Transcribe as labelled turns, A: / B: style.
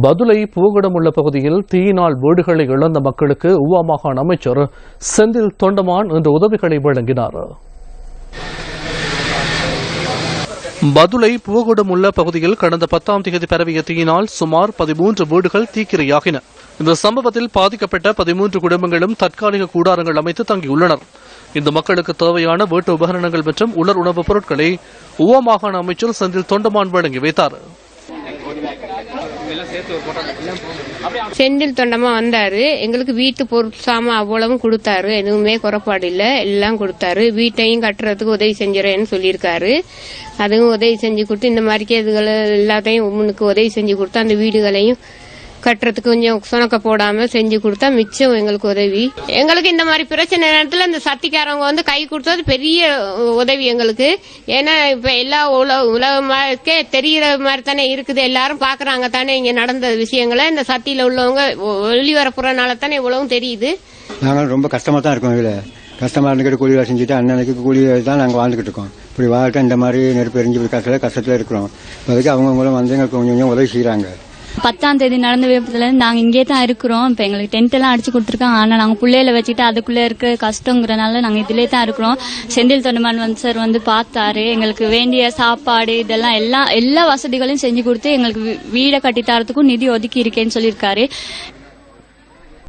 A: பதுளை பூகடம் உள்ள பகுதியில் தீயினால் வீடுகளை இழந்த மக்களுக்கு உவா மாகாண அமைச்சர் செந்தில் தொண்டமான் இந்த உதவிகளை வழங்கினார். பதுளை பூகுடம் உள்ள பகுதியில் கடந்த பத்தாம் தேதி பரவிய தீயினால் சுமார் பதிமூன்று வீடுகள் தீக்கிரையாகின. இந்த சம்பவத்தில் பாதிக்கப்பட்ட பதிமூன்று குடும்பங்களும் தற்காலிக கூடாரங்கள் அமைத்து தங்கியுள்ளனர். இந்த மக்களுக்கு தேவையான வீட்டு உபகரணங்கள் மற்றும் உலர் உணவுப் பொருட்களை உவா மாகாண அமைச்சர் செந்தில் தொண்டமான் வழங்கி வைத்தார்.
B: செந்தில் தொண்டமா வந்தாரு. எங்களுக்கு வீட்டு பொருட்சாம அவ்வளவும் கொடுத்தாரு. எதுவுமே குறைபாடு இல்ல. எல்லாம் கொடுத்தாரு. வீட்டையும் கட்டுறதுக்கு உதவி செஞ்சுறேன்னு சொல்லியிருக்காரு. அதுவும் உதவி செஞ்சு கொடுத்து இந்த மாதிரி இதுகளை எல்லாத்தையும் உமனுக்கு உதவி செஞ்சு கொடுத்து அந்த வீடுகளையும் கட்டுறதுக்கு கொஞ்சம் சுணக்க போடாம செஞ்சு கொடுத்தா மிச்சம் எங்களுக்கு உதவி. எங்களுக்கு இந்த மாதிரி பிரச்சனை நேரத்துல இந்த சத்திக்காரவங்க வந்து கை கொடுத்தது பெரிய உதவி எங்களுக்கு. ஏன்னா இப்ப எல்லா உல உலகமாக்கே தெரியற மாதிரி தானே இருக்குது. எல்லாரும் பாக்குறாங்க தானே இங்க நடந்த விஷயங்களை. இந்த சத்தியில உள்ளவங்க வெளிவரப்புறனால தானே இவ்வளவும் தெரியுது.
C: நாங்கள் ரொம்ப கஷ்டமாக தான் இருக்கோம் இதில். கஷ்டமாக இருந்துக்கிட்டு கூலி வேலை செஞ்சுட்டு அன்னன்னைக்கு கூலி வேலை தான் நாங்கள் வாழ்ந்துக்கிட்டு இருக்கோம். இப்படி வாழ்க்கை இந்த மாதிரி நெருப்பு எரிஞ்சு கஷ்டத்தில் கஷ்டத்தில் இருக்கிறோம். இப்போதைக்கு அவங்கவுங்களும் வந்து எங்களுக்கு கொஞ்சம் கொஞ்சம் உதவி செய்கிறாங்க
D: பத்தாம் தேதி நடந்த விபத்துல நாங்க இங்கே தான் இருக்கிறோம். இப்ப எங்களுக்கு டென்ட் எல்லாம் அடிச்சு கொடுத்துருக்காங்க. ஆனா நாங்க பிள்ளையில வச்சுட்டு அதுக்குள்ள இருக்க கஷ்டங்கிறனால நாங்க இதுலயே தான் இருக்கிறோம். செந்தில் தொண்டமான் வந்து சார் வந்து பார்த்தாரு. எங்களுக்கு வேண்டிய சாப்பாடு இதெல்லாம் எல்லா எல்லா வசதிகளையும் செஞ்சு கொடுத்து எங்களுக்கு வீடை கட்டி தரத்துக்கும் நிதி ஒதுக்கி இருக்கேன்னு சொல்லியிருக்காரு.